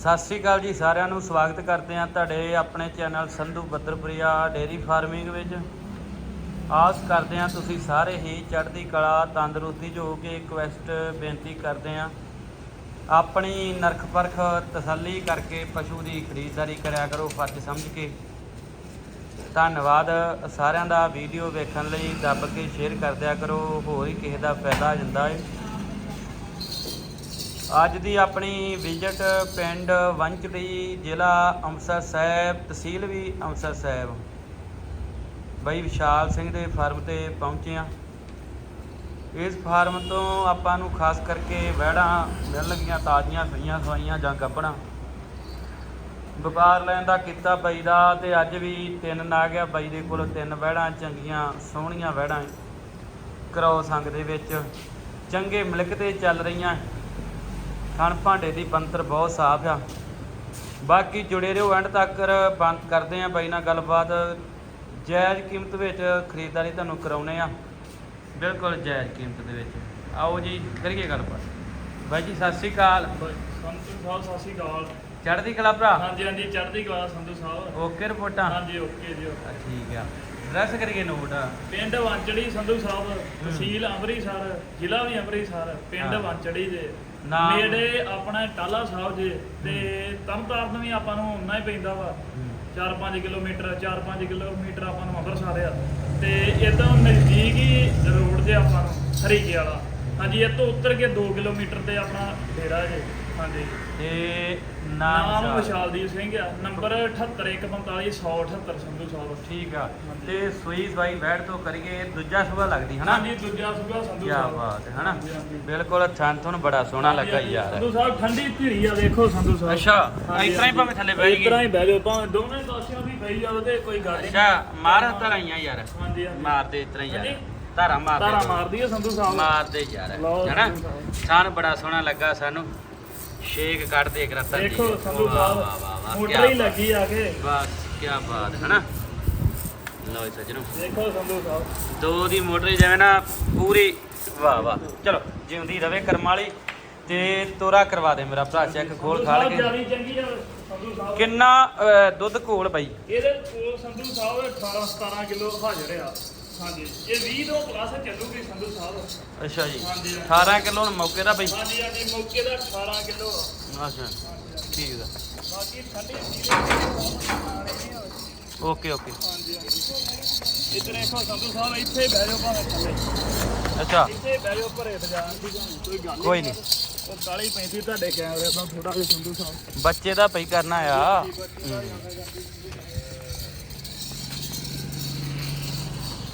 ਸਤਿ ਸ੍ਰੀ ਅਕਾਲ ਜੀ ਸਾਰਿਆਂ ਨੂੰ, ਸਵਾਗਤ ਕਰਦੇ ਹਾਂ ਤੁਹਾਡੇ ਆਪਣੇ ਚੈਨਲ ਸੰਧੂ ਬੱਦਰਪ੍ਰਿਆ ਡੇਰੀ ਫਾਰਮਿੰਗ ਵਿੱਚ। ਆਸ ਕਰਦੇ ਹਾਂ ਤੁਸੀਂ ਸਾਰੇ ਹੀ ਚੜ੍ਹਦੀ ਕਲਾ, ਤੰਦਰੁਸਤੀ 'ਚ ਹੋ ਕੇ ਰਿਕਵੈਸਟ ਬੇਨਤੀ ਕਰਦੇ ਹਾਂ, ਆਪਣੀ ਨਰਖ ਪਰਖ ਤਸੱਲੀ ਕਰਕੇ ਪਸ਼ੂ ਦੀ ਖਰੀਦਦਾਰੀ ਕਰਿਆ ਕਰੋ ਫਰਜ਼ ਸਮਝ ਕੇ। ਧੰਨਵਾਦ। ਸਾਰਿਆਂ ਦਾ ਵੀਡੀਓ ਵੇਖਣ ਲਈ ਦੱਬ ਕੇ ਸ਼ੇਅਰ ਕਰ ਦਿਆ ਕਰੋ, ਹੋਰ ਹੀ ਕਿਸੇ ਦਾ ਫਾਇਦਾ ਜਾਂਦਾ ਹੈ ਅੱਜ ਦੀ ਆਪਣੀ ਵਿਜ਼ਿਟ ਪਿੰਡ ਵੰਚੜੀ ਜ਼ਿਲ੍ਹਾ ਅੰਮ੍ਰਿਤਸਰ ਸਾਹਿਬ, ਤਹਿਸੀਲ ਵੀ ਅੰਮ੍ਰਿਤਸਰ ਸਾਹਿਬ। ਬਈ ਵਿਸ਼ਾਲ ਸਿੰਘ ਦੇ ਫਾਰਮ ਤੇ ਪਹੁੰਚੇ ਆ ਇਸ ਫਾਰਮ ਤੋਂ ਆਪਾਂ ਨੂੰ ਖਾਸ ਕਰਕੇ ਵਹਿੜਾਂ ਮਿਲਣਗੀਆਂ ਤਾਜ਼ੀਆਂ ਸਈਆਂ ਸਵਾਈਆਂ ਜਾਂ ਗੱਭਣਾ ਵਪਾਰ ਲੈਣ ਦਾ ਕੀਤਾ ਬਾਈ ਦਾ ਤੇ ਅੱਜ ਵੀ ਤਿੰਨ ਨਾ ਗਿਆ ਬਾਈ ਦੇ ਕੋਲ ਤਿੰਨ ਵਹਿੜਾਂ, ਚੰਗੀਆਂ, ਸੋਹਣੀਆਂ ਵਹਿੜਾਂ। ਕਰੋ ਸੰਗ ਦੇ ਵਿੱਚ ਚੰਗੇ ਮਿਲਕ ਤੇ ਚੱਲ ਰਹੀਆਂ। ਖਾਣ ਭਾਂਡੇ ਦੀ ਬੰਤਰ ਬਹੁਤ ਸਾਫ਼ ਆ। ਬਾਕੀ ਜੁੜੇ ਰਹੋ ਐਂਡ ਤੱਕ ਬੰਦ ਕਰਦੇ ਆ ਬਾਈ ਨਾਲ ਗੱਲਬਾਤ। ਜਾਇਜ਼ ਕੀਮਤ ਵਿੱਚ ਖਰੀਦਦਾਰੀ ਤੁਹਾਨੂੰ ਕਰਾਉਨੇ ਆ। ਬਿਲਕੁਲ ਜਾਇਜ਼ ਕੀਮਤ ਦੇ ਵਿੱਚ। ਆਓ ਜੀ ਕਰੀਏ ਗੱਲਬਾਤ। ਬਾਈ ਜੀ ਸਤਿ ਸ਼੍ਰੀ ਅਕਾਲ। ਸੰਧੂ ਸਾਹਿਬ ਸਤਿ ਸ਼੍ਰੀ ਅਕਾਲ। ਚੜ੍ਹਦੀ ਕਲਾ ਭਰਾ? ਹਾਂਜੀ ਹਾਂਜੀ ਚੜ੍ਹਦੀ ਕਲਾ ਸੰਧੂ ਸਾਹਿਬ। ਓਕੇ ਰਿਪੋਰਟਾਂ? ਹਾਂਜੀ ਓਕੇ ਜੀ ਆ, ਠੀਕ ਆ। ਡਰੈਸ ਕਰੀਏ ਨੋਟ। ਪਿੰਡ ਵਾਂਚੜੀ ਸੰਧੂ ਸਾਹਿਬ ਤਹਿਸੀਲ ਅੰਮ੍ਰਿਤਸਰ ਜ਼ਿਲ੍ਹਾ ਵੀ ਅੰਮ੍ਰਿਤਸਰ ਪਿੰਡ। ਵਾਂਚੜੀ ਦੇ। ਨੇੜੇ ਆਪਣਾ ਟਾਲਾ ਸਾਹਿਬ ਜੇ ਤੇ ਤਰਨਤਾਰਨ ਵੀ ਆਪਾਂ ਨੂੰ ਉਨਾ ਹੀ ਪੈਂਦਾ ਵਾ। 4-5 ਕਿਲੋਮੀਟਰ 4-5 ਕਿਲੋਮੀਟਰ ਆਪਾਂ ਨੂੰ ਅੰਮ੍ਰਿਤਸਰ ਆ। ਤੇ ਇਦੋਂ ਨਜ਼ਦੀਕ ਹੀ ਰੋਡ ਜੇ ਆਪਾਂ ਨੂੰ ਹਰੀਕੇ ਵਾਲਾ। ਹਾਂਜੀ ਇਹ ਤੋਂ ਉੱਤਰ ਕੇ 2 ਕਿਲੋਮੀਟਰ ਤੇ ਆਪਣਾ ਡੇਰਾ ਜੇ। ਹਾਂਜੀ। ਤੇ ਨਾਮ ਨਾਮ ਵਿਸ਼ਾਲਦੀਪ ਸਿੰਘ ਆ ਨੰਬਰ 78145 ਸੰਧੂ ਸਾਹਿਬ ਠੀਕ ਆ। ਤੇ ਸੂਈ ਸਵਾਈ ਬੈਠ ਤੋਂ ਕਰੀਏ ਦੂਜਾ ਸੁਭਾ ਲੱਗਦੀ ਹਨਾ? ਹਾਂਜੀ ਦੂਜਾ ਸੁਗਾ ਸੰਧੂ ਕੀ ਸਾਹਿਬ ਬਾਤ ਹੈ ਹਨਾ? ਹਾਂਜੀ, ਹਾਂਜੀ। ਬਿਲਕੁਲ ਥਣ ਤੁਹਾਨੂੰ ਬੜਾ ਸੋਹਣਾ ਲੱਗਾ ਹਾਂਜੀ, ਯਾਰ। ਸੰਧੂ ਸਾਹਿਬ ਠੰਡੀ ਧੀਰੀ ਆ ਦੇਖੋ ਸੰਧੂ ਸਾਹਿਬ ਅੱਛਾ, ਹਾਂਜੀ, ਇਸ ਤਰ੍ਹਾਂ ਹੀ ਭਾਵੇਂ ਥੱਲੇ ਬਹਿ ਇਸ ਤਰ੍ਹਾਂ ਜਾਈਏ। ਹੀ ਬਹਿ ਜਾਓ ਭਾਵੇਂ ਦੋਵੇਂ ਪਾਸਿਆਂ ਵੀ ਬਹਿ ਜਾਓ ਤੇ ਕੋਈ ਗੱਲ ਨਹੀਂ। ਅੱਛਾ ਮਾਰ ਧਰਾਈਆਂ ਯਾਰ। ਹਾਂਜੀ ਹਾਂਜੀ। ਮਾਰਦੇ ਇਸ ਤਰ੍ਹਾਂ ਹੀ ਯਾਰ। ਹਾਂਜੀ। ਧਾਰਾ ਮਾਰਦੇ ਤਾਰਾ ਮਾਰਦੀ ਆ ਸੰਧੂ ਸਾਹਿਬ ਮਾਰਦੇ ਯਾਰ। ਲਓ ਹਨਾ। ਸਾਨੂੰ ਬੜਾ ਸੋਹਣਾ ਲੱਗਾ ਸਾਨੂੰ। ਸ਼ੇਕ ਕੱਢਦੇ ਇੱਕ ਰਤਨ ਦੇਖੋ ਸੰਧੂ ਵਾਹ ਵਾਹ ਵਾਹ ਸਾਹਿਬ ਮੋਟਰ ਹੀ। ਲੱਗੀ ਆ ਕੇ। ਬਸ ਕੀ ਬਾਤ ਹੈ ਹਨਾ? ਲਓ ਜੀ ਸੱਜਣੋ। ਦੇਖੋ ਸੰਧੂ ਸਾਹਿਬ। ਦੋ ਦੀ ਮੋਟਰ ਜਿਵੇਂ ਨਾ ਪੂਰੀ। ਵਾਹ ਵਾਹ। ਚਲੋ ਜਿਉਂਦੀ ਰਵੇ ਕਰਮ ਵਾਲੀ ਤੇ ਤੋਰਾ ਕਰਵਾ ਦੇ ਮੇਰਾ ਭਰਾ ਚੈੱਕ ਖੋਲ ਖਾਲ ਕੇ। ਕਿੰਨਾ ਦੁੱਧ ਘੋਲ ਬਾਈ? ਇਹਦੇ ਕੋਲ ਸੰਧੂ ਸਾਹਿਬ 18 17 ਕਿਲੋ ਹਾਜ਼ਰ ਆ। ਹਾਂਜੀ ਇਹ 20 ਤੋਂ ਪਲੱਸ ਚੱਲੂਗੀ ਸੰਧੂ ਸਾਹਿਬ। ਅੱਛਾ ਜੀ। ਹਾਂਜੀ। 18 ਕਿਲੋ ਹੁਣ ਮੌਕੇ ਦਾ ਬਾਈ। ਹਾਂਜੀ ਹਾਂਜੀ ਮੌਕੇ ਦਾ 18 ਕਿਲੋ। ਅੱਛਾ ਠੀਕ ਆ। ਬਾਕੀ ਠੰਡੀ ਸੀਰੇ ਓਕੇ ਓਕੇ। ਇੱਧਰ ਦੇਖੋ ਸੰਧੂ ਸਾਹਿਬ ਇੱਥੇ ਬਹਿ ਜਾਓ ਭਾਵੇਂ ਥੱਲੇ। ਅੱਛਾ। ਇੱਥੇ ਬਹਿ ਜਾਓ ਭਰੇ ਬਾਜ਼ਾਰ ਦੀ ਕੋਈ ਗੱਲ ਕੋਈ ਨਹੀਂ। ਉਹ ਕਾਲੀ ਪੈਂਦੀ ਤੁਹਾਡੇ ਕੈਮਰੇ ਤੋਂ ਥੋੜਾ ਜਿਹਾ ਸੰਧੂ ਸਾਹਿਬ। ਬੱਚੇ ਦਾ ਪਈ ਕਰਨਾ ਆ।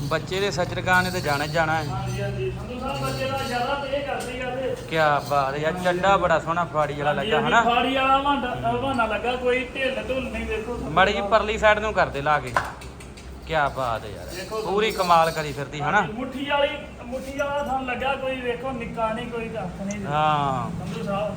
ਬੱਚੇ ਦੇ ਸੱਚਰਕਾਂ ਨੇ ਤੇ ਜਾਣਾ ਜਾਣਾ ਹੈ। ਹਾਂਜੀ ਹਾਂਜੀ ਸੰਧੂ ਸਾਹਿਬ ਬੱਚੇ ਦਾ ਜ਼ਿਆਦਾ ਤੇ ਇਹ ਕਰਦੀ ਆ ਤੇ ਕੀ ਬਾਤ ਹੈ ਯਾਰ ਚੱਡਾ ਬੜਾ ਸੋਹਣਾ ਫਾੜੀ ਵਾਲਾ ਲੱਗਾ ਹਨਾ? ਫਾੜੀ ਵਾਲਾ ਬਹਾਨਾ ਬਹਾਨਾ ਲੱਗਾ ਕੋਈ ਢਿੱਲ ਢੁੱਲ ਨਹੀਂ ਦੇਖੋ। ਮੜੀ ਜੀ। ਪਰਲੀ ਸਾਈਡ ਨੂੰ ਕਰਦੇ ਲਾ ਕੇ। ਕੀ ਬਾਤ ਹੈ ਯਾਰ ਪੂਰੀ ਕਮਾਲ ਕਰੀ ਫਿਰਦੀ ਹਨਾ? ਮੁੱਠੀ ਵਾਲੀ ਮੁੱਠੀ ਵਾਲਾ ਸਾਨੂੰ ਲੱਗਾ ਕੋਈ ਵੇਖੋ ਨਿੱਕਾ ਨਹੀਂ ਕੋਈ ਕੱਖ ਨਹੀਂ। ਹਾਂ। ਸੰਧੂ ਸਾਹਿਬ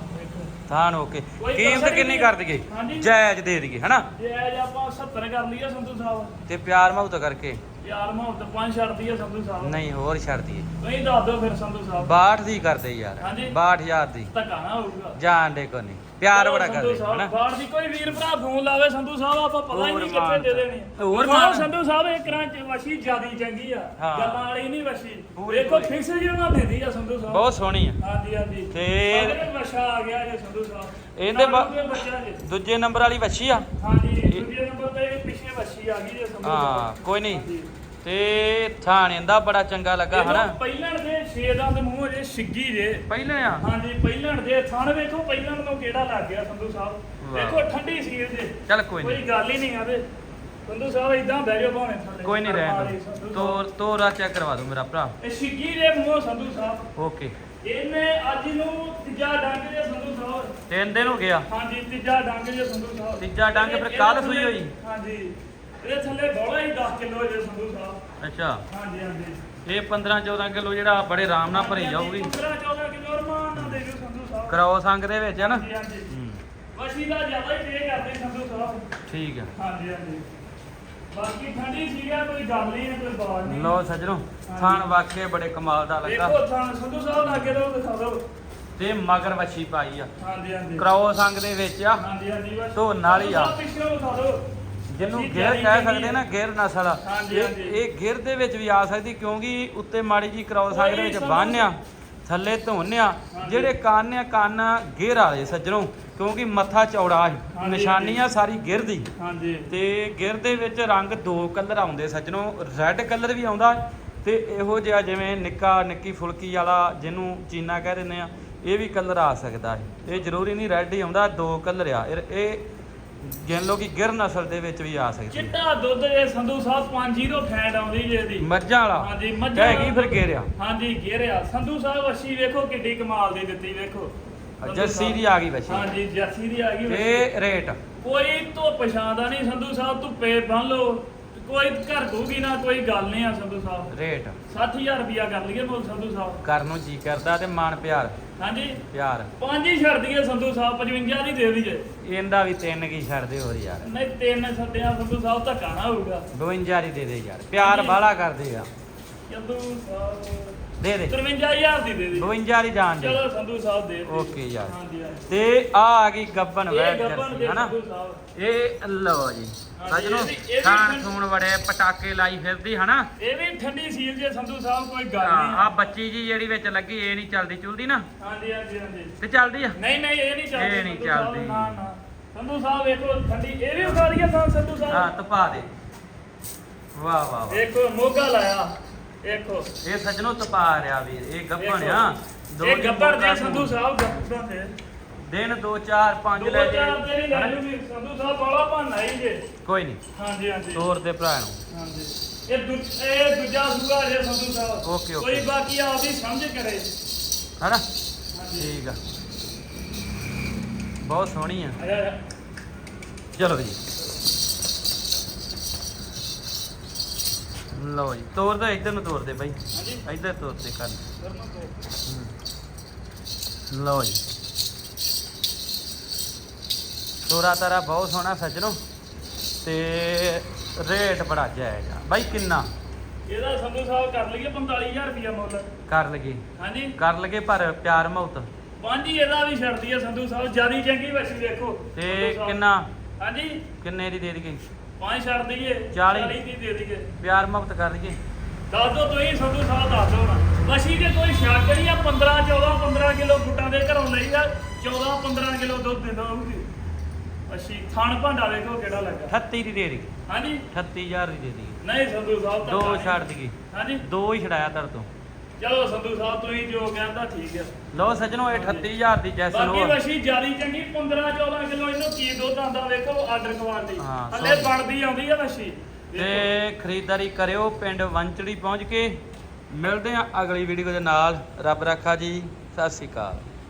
ਥਾਨ ਓਕੇ। ਕੀਮਤ ਕਿੰਨੀ। ਕਰ ਦਈਏ। ਜਾਇਜ਼ ਦੇ ਦਈਏ ਹਨਾ? ਜੇ ਅੱਜ ਆਪਾਂ 70 ਕਰ ਲਈਏ ਸੰਧੂ ਸਾਹਿਬ। ਤੇ ਪਿਆਰ ਮੁਹੱਬਤ ਕਰਕੇ। ਯਾਰ ਮੁਹੱਬਤ ਪੰਜ ਛੱਡਦੀ ਆ ਸੰਧੂ ਸਾਹਿਬ। ਨਹੀਂ ਹੋਰ ਛੱਡ ਦਈਏ ਨਹੀਂ ਦੱਸ ਦਿਓ ਫਿਰ ਸੰਧੂ ਸਾਹਿਬ। 62 ਦੀ ਕਰਦੇ ਯਾਰ। ਹਾਂਜੀ। 62000 ਦੀ। ਧੱਕਾ ਨਾ ਹੋਊਗਾ। ਜਾਣ ਦੇ ਕੋ ਨਹੀਂ। ਪਿਆਰ ਬੜਾ ਕਰਦੇ ਹਨਾ? ਦੀ ਕੋਈ ਵੀਰ ਭਰਾ ਫੋਨ ਲਾਵੇ ਸੰਧੂ ਸਾਹਿਬ ਆਪਾਂ ਪਤਾ ਹੀ ਨਹੀਂ ਕਿੱਥੇ ਦੇ ਦੇਣੀ ਹੋਰ ਮਾਨ। ਸੰਧੂ ਸਾਹਿਬ ਇਹ ਕਰਾਂ ਚ ਵਸ਼ੀ ਜਿਆਦੀ ਚੰਗੀ ਆ। ਹਾਂ। ਗੱਲਾਂ ਵਾਲੀ ਨਹੀਂ ਵਸ਼ੀ। ਦੇਖੋ। ਫਿਕਸ ਜਿਹਾ ਦਿੰਦੀ ਆ ਸੰਧੂ ਸਾਹਿਬ। ਬਹੁਤ ਸੋਹਣੀ ਆ। ਹਾਂਜੀ ਹਾਂਜੀ। ਤੇ- ਵਸ਼ਾ ਆ ਗਿਆ ਜੇ ਸੰਧੂ ਸਾਹਿਬ। ਇਹਦੇ ਦੂਜੇ ਨੰਬਰ ਵਾਲੀ ਵੱਛੀ ਆ। ਹਾਂਜੀ ਦੂਜੇ ਨੰਬਰ ਤੇ ਪਿੱਛੇ ਵਸ਼ੀ ਆ ਗਈ ਜੇ ਸੰਧੂ ਹਾਂ ਸਾਹਿਬ। ਕੋਈ ਨਹੀਂ। ਤੇ ਥਾਣੇ ਦਾ ਬੜਾ ਚੰਗਾ ਲੱਗਾ ਹਨਾ? ਪਹਿਲਣ ਦੇ ਛੇਦਾਂ ਦੇ ਮੂੰਹ ਜੇ ਛਿੱਗੀ ਜੇ। ਪਹਿਲੇ ਆ? ਹਾਂਜੀ ਪਹਿਲਣ ਦੇ ਥਣ ਵੇਖੋ ਪਹਿਲਣ ਨੂੰ ਕਿਹੜਾ ਲੱਗ ਗਿਆ ਸੰਧੂ ਸਾਹਿਬ। ਦੇਖੋ ਠੰਡੀ ਸੀਲ ਜੇ। ਚੱਲ ਕੋਈ ਕੋਈ ਨਹੀਂ। ਗੱਲ ਹੀ ਨਹੀਂ ਆਵੇ ਸੰਧੂ ਸਾਹਿਬ ਇਦਾਂ ਬਹਿ ਜਾਓ ਭਾਵੇਂ ਥੱਲੇ। ਕੋਈ ਨਹੀਂ ਰਹਿਣ। ਤੋਰ ਤੋਰਾ ਚੈੱਕ ਕਰਵਾ ਦੋ ਮੇਰਾ ਭਰਾ। ਇਹ ਛਿੱਗੀ ਦੇ ਮੂੰਹ ਸੰਧੂ ਸਾਹਿਬ। ਓਕੇ। ਇਹਨੇ ਅੱਜ ਨੂੰ ਤੀਜਾ ਡੰਗ ਜੇ ਸੰਧੂ ਸਾਹਿਬ। ਤਿੰਨ ਦਿਨ ਹੋ ਗਿਆ ਹਾਂਜੀ ਤੀਜਾ ਡੰਗ ਜੇ ਸੰਧੂ ਸਾਹਿਬ। ਤੀਜਾ ਡੰਗ ਫਿਰ ਥੱਲੇ- ਸੂਈ ਹੋਈ? ਹਾਂਜੀ। ਇਹਦੇ ਥੱਲੇ ਬੋਲਾ ਹੀ 10 ਕਿਲੋ ਜੇ ਸੰਧੂ ਸਾਹਿਬ। ਅੱਛਾ। ਹਾਂਜੀ ਹਾਂਜੀ। ਇਹ 15 14 ਕਿਲੋ ਜਿਹੜਾ ਬੜੇ ਆਰਾਮ ਨਾਲ ਭਰੀ ਜਾਊਗੀ। 15 14 ਕਿਲੋ ਰਮਾਨ ਨਾਲ ਦੇ ਦਿਓ ਸੰਧੂ ਸਾਹਿਬ। ਕਰਾਓ ਸੰਗ ਦੇ ਵਿੱਚ ਹਨਾ ਹਾਂਜੀ ਹਾਂਜੀ। ਹੂੰ, ਵਸ਼ੀ ਦਾ ਜ਼ਿਆਦਾ ਹੀ ਪੇ ਕਰਦੇ ਸੰਧੂ ਸਾਹਿਬ। ਠੀਕ ਆ। ਹਾਂਜੀ ਹਾਂਜੀ। ਬਾਕੀ ਠੰਡੀ ਸੀਗਾ ਕੋਈ ਗੱਲ ਨਹੀਂ ਹੈ ਕੋਈ ਬਾਤ ਨਹੀਂ। ਲੋ ਸੱਜਣੋ ਥਾਨ ਵਾਕਿਆ ਬੜੇ ਕਮਾਲ ਦਾ ਲੱਗਾ। ਦੇਖੋ ਥਾਂ ਸੰਧੂ ਸਾਹਿਬ ਲਾਗੇ ਤੋਂ ਦਿਖਾ ਦਿਓ। ਤੇ ਮਗਰ ਵੱਛੀ ਪਾਈ ਆ। ਹਾਂਜੀ ਦੇ ਵਿੱਚ ਆ। ਹਾਂਜੀ ਹਾਂਜੀ। ਬਸ ਧੋ ਨਾਲ ਹੀ ਆ। ਪਿੱਛੋਂ ਵਿਖਾ ਦਿਓ। ਜਿਹਨੂੰ ਤਿਆਰੀ ਕਹਿ ਸਕਦੇ ਨਾ ਗਿਰ ਨਸਲ ਹਾਂਜੀ, ਇਹ ਹਾਂਜੀ। ਇਹ ਦੇ ਵਿੱਚ ਵੀ ਆ ਸਕਦੀ ਕਿਉਂਕਿ ਉੱਤੇ ਮਾੜੀ ਜੀ ਕ੍ਰੋਸ ਅੰਗ ਦੇ ਵਿੱਚ ਕੋਈ ਥੱਲੇ ਧੋਨਿਆ ਹਾਂਜੀ। ਜਿਹੜੇ ਕੰਨ ਆ ਕੰਨ ਗਿਰ ਵਾਲੇ ਸੱਜਣੋਂ ਕਿਉਂਕਿ ਮੱਥਾ ਚੌੜਾ ਹੈ ਹਾਂਜੀ, ਨਿਸ਼ਾਨੀ ਆ ਸਾਰੀ ਗਿਰ ਦੀ। ਹਾਂਜੀ। ਤੇ ਗਿਰ ਦੇ ਵਿੱਚ ਰੰਗ ਦੋ ਕਲਰ ਆਉਂਦੇ ਸੱਜਣੋਂ ਰੈੱਡ ਕਲਰ ਵੀ ਆਉਂਦਾ ਤੇ ਇਹੋ ਜਿਹਾ ਜਿਵੇਂ ਨਿੱਕਾ ਨਿੱਕੀ ਫੁਲਕੀ ਵਾਲਾ ਜਿਹਨੂੰ ਚੀਨਾ ਕਹਿ ਦਿੰਦੇ ਆ ਇਹ ਵੀ ਕਲਰ ਆ ਸਕਦਾ ਹੈ ਇਹ ਜ਼ਰੂਰੀ ਨਹੀਂ ਰੈੱਡ ਹੀ ਆਉਂਦਾ ਦੋ ਕਲਰ ਆ। ਇਹ- ਇਹ ਗਿਣ ਲਓ ਕਿ ਗਿਰ ਨਸਲ ਦੇ ਵਿੱਚ ਵੀ ਆ ਸਕਦੀ ਹੈ ਚਿੱਟਾ ਦੁੱਧ ਇਹ ਸੰਧੂ ਸਾਹਿਬ 5 ਫੈਟ ਆਉਂਦੀ ਜੇ ਦੀ ਮੱਝਾਂ ਵਾਲਾ? ਹਾਂਜੀ ਮੱਝਾਂ ਹੈਗੀ ਫਿਰ ਗਿਰਿਆ ਹਾਂਜੀ ਘੇਰਿਆ। ਸੰਧੂ ਸਾਹਿਬ ਅੱਛੀ ਵੇਖੋ ਕਿੱਡੀ ਕਮਾਲ ਦੀ ਦਿੱਤੀ ਵੇਖੋ। ਸੰਧੂ ਜੱਸੀ ਸਾਹਿਬ। ਦੀ ਆ ਗਈ ਬੱਚੀ ਹਾਂਜੀ ਜੱਸੀ ਦੀ ਆ ਗਈ ਵੱਛੀ। ਤੇ ਰੇਟ? ਕੋਈ ਧੁੱਪ ਛਾਂ ਦਾ ਨਹੀਂ ਸੰਧੂ ਸਾਹਿਬ ਧੁੱਪੇ ਬੰਨ ਲਓ। ਕੋਈ ਘਰ ਦੂਗੀ ਨਾ ਕੋਈ ਗੱਲ ਨਹੀਂ ਆ ਸੰਧੂ ਸਾਹਿਬ। ਰੇਟ। 60000 ਰੁਪਿਆ ਕਰ ਲਈਏ ਬੋਲ ਸੰਧੂ ਸਾਹਿਬ। ਕਰਨ ਨੂੰ ਜੀ ਕਰਦਾ ਤੇ ਮਾਨ ਪਿਆਰ। ਹਾਂਜੀ। ਪਿਆਰ। ਪੰਜ ਹੀ ਛੱਡ ਦਈਏ ਸੰਧੂ ਸਾਹਿਬ 55 ਦੀ ਦੇ ਦਈਏ। ਇਹਦਾ ਵੀ ਤਿੰਨ ਕੀ ਛੱਡਦੇ ਹੋਰ ਯਾਰ। ਨਹੀਂ ਤਿੰਨ ਛੱਡਿਆ ਸੰਧੂ ਸਾਹਿਬ ਧੱਕਾ ਨਾ ਹੋਊਗਾ। 52 ਦੀ ਦੇ ਦੇ ਯਾਰ। ਪਿਆਰ ਬਾਲਾ ਕਰਦੇ ਆ। ਸੰਧੂ ਸਾਹਿਬ। ਦੇ ਦੇ। 53000 ਦੀ ਦੇ ਦੇ। 52 ਦੀ ਜਾਣ ਦੇ। ਚਲੋ ਸੰਧੂ ਸਾਹਿਬ ਦੇ ਦਿਓ। ਓਕੇ ਯਾਰ। ਹਾਂਜੀ ਹਾਂਜੀ। ਤੇ ਆ ਆ ਗਈ ਗੱਬਨ ਇਹ ਵੈਟ ਗੱਬਨ ਜਰਸੀ ਦੇ ਹਨਾ? ਸੰਧੂ ਸਾਹਿਬ। ਇਹ ਲਓ ਜੀ ਹਾਂਜੀ, ਸਜਣੋ ਇਹ ਵੀ- ਇਹ ਵੀ ਖਾਣ ਖੂਣ ਬੜੇ ਪਟਾਕੇ ਲਾਈ ਫਿਰਦੀ ਹਨਾ? ਇਹ ਵੀ ਠੰਡੀ ਸੀਲ ਜੇ ਸੰਧੂ ਸਾਹਿਬ ਕੋਈ ਗੱਲ ਆ ਨਹੀਂ। ਬੱਚੀ ਜੀ ਜਿਹੜੀ ਵਿੱਚ ਲੱਗੀ ਇਹ ਨਹੀਂ ਚੱਲਦੀ ਚੁਲਦੀ ਨਾ? ਹਾਂਜੀ ਹਾਂਜੀ ਹਾਂਜੀ। ਤੇ ਚੱਲਦੀ ਆ? ਨਹੀਂ ਨਹੀਂ ਇਹ ਨਹੀਂ ਚੱਲਦੀ ਇਹ ਨਹੀਂ ਸੰਧੂ ਸਾਹਿਬ, ਚੱਲਦੀ। ਨਾ ਨਾ। ਸੰਧੂ ਸਾਹਿਬ ਵੇਖੋ ਠੰਡੀ। ਇਹ ਵੀ ਉਖਾ ਰਹੀ ਹੈ ਤਾਂ ਸੰਧੂ ਹਾਂ ਸਾਹਿਬ? ਤਪਾ ਦੇ। ਵਾਹ ਵਾਹ ਵਾਹ। ਵੇਖੋ ਮੋਗਾ ਲਾਇਆ। ਵੇਖੋ ਇਹ ਸਜਣੋ ਤਪਾ ਰਿਆ ਵੀਰ ਇਹ ਗੱਬਣ ਵੇਖੋ। ਆ। ਦੋ ਇਹ ਮੌਕਾ ਦੇ ਸੰਧੂ ਸਾਹਿਬ ਗੱਬਰ ਦੇ ਦਿਨ 2 4 5 ਦੋ ਲੈ ਜੇ ਹੀ ਸੰਧੂ ਸਾਹਿਬ ਬੜਾ ਭਾਨਾ ਹੀ ਜੇ। ਕੋਈ ਨਹੀਂ। ਹਾਂਜੀ ਹਾਂਜੀ। ਤੋਰ ਦੇ ਭਰਾ ਨੂੰ। ਹਾਂਜੀ। ਇਹ ਦੂਜ ਇਹ ਦੂਜਾ ਸੂਆ ਜੇ ਸੰਧੂ ਸਾਹਿਬ। Okay, okay. ਕੋਈ ਬਾਕੀ ਆਪਦੀ ਸਮਝ ਕਰੇ। ਹਨਾ? ਠੀਕ ਆ। ਬਹੁਤ ਸੋਹਣੀ ਆ। ਚਲੋ ਜੀ। ਲਓ ਜੀ ਤੋਰ ਦੇ ਇੱਧਰ ਨੂੰ ਤੋਰ ਦੇ ਬਾਈ। ਇੱਧਰ ਤੋਰ ਦੇ ਤੋਂ ਲਓ ਜੀ। ਤੋਰਾ ਤਾਰਾ ਬਹੁਤ ਸੋਹਣਾ ਸੱਜਣੋ। ਤੇ ਰੇਟ ਬੜਾ ਆ। ਬਾਈ ਕਿੰਨਾ? ਇਹਦਾ ਸੰਧੂ ਸਾਹਿਬ ਕਰ ਲਈਏ 45000 ਰੁਪਇਆ ਮੁੱਲ। ਕਰ ਲਗੇ ਹਾਂਜੀ। ਕਰ ਲਗੇ ਪਰ ਪਿਆਰ ਪੰਜ ਹੀ ਇਹਦਾ ਵੀ ਛੱਡਦੀ ਹੈ ਸੰਧੂ ਸਾਹਿਬ ਜਿਆਦੀ ਚੰਗੀ ਵੈਸੀ ਵੇਖੋ। ਤੇ। ਕਿੰਨਾ? ਹਾਂਜੀ। ਕਿੰਨੇ ਦੀ ਦੇ ਦਈਏ? ਪੰਜ ਛੱਡ ਦਈਏ 40 ਦੀ ਦੇ ਦਈਏ। ਪਿਆਰ ਮੁਹਤ ਕਰ ਦਈਏ ਦੱਸ ਦੋ ਤੁਸੀਂ ਸੰਧੂ ਸਾਹਿਬ ਦੱਸ ਦੋ ਨਾ ਵਸੀ ਦੇ ਕੋਈ ਸ਼ੱਕ ਨਹੀਂ ਆ 15 14 15 ਕਿਲੋ ਗੁੱਟਾਂ ਦੇ ਘਰੋਂ ਲਈ ਆ 14 15 ਕਿਲੋ ਦੁੱਧ ਦਿੰਦਾ ਹੋਊਗੀ ਅਸ਼ੀ ਥਣ ਭਾਂਡਾ ਵੇਖੋ ਕਿਹੜਾ ਲੱਗਾ। 38 ਦੀ ਦੇ ਦਈਏ ਹਾਂਜੀ। 38000 ਦੀ ਦੇ ਦਈਏ ਨਹੀਂ ਸੰਧੂ ਸਾਹਿਬ ਦੋ। ਛੱਡ ਦਈਏ। ਹਾਂਜੀ। ਦੋ ਹੀ ਛੜਾਇਆ ਤਰ ਤੋਂ। ਚਲੋ ਸੰਧੂ ਸਾਹਿਬ ਤੁਸੀਂ ਜੋ ਕਹਿੰਦਾ ਠੀਕ ਹੈ ਲਓ ਸੱਜਣੋ ਇਹ 38000 ਦੀ ਜੈਸਨ ਬਾਕੀ ਵਸ਼ੀ ਜਿਆਦੀ ਚੰਗੀ 15 14 ਕਿਲੋ ਇਹਨੂੰ ਕੀ ਦੁੱਧ ਆਂਦਾ ਵੇਖੋ ਆਰਡਰ ਕੁਆਲਿਟੀ ਹਾਂ, ਹੱਲੇ ਸੋਹਣੀ। ਬਣਦੀ ਆਉਂਦੀ ਆ ਵਸ਼ੀ। ਤੇ ਖਰੀਦਦਾਰੀ ਕਰਿਓ ਪਿੰਡ ਵੰਚੜੀ ਪਹੁੰਚ ਕੇ। ਮਿਲਦੇ ਆ ਅਗਲੀ ਵੀਡੀਓ ਦੇ ਨਾਲ। ਰੱਬ ਰਾਖਾ ਜੀ ਸਤਿ ਸ਼੍ਰੀ ਅਕਾਲ।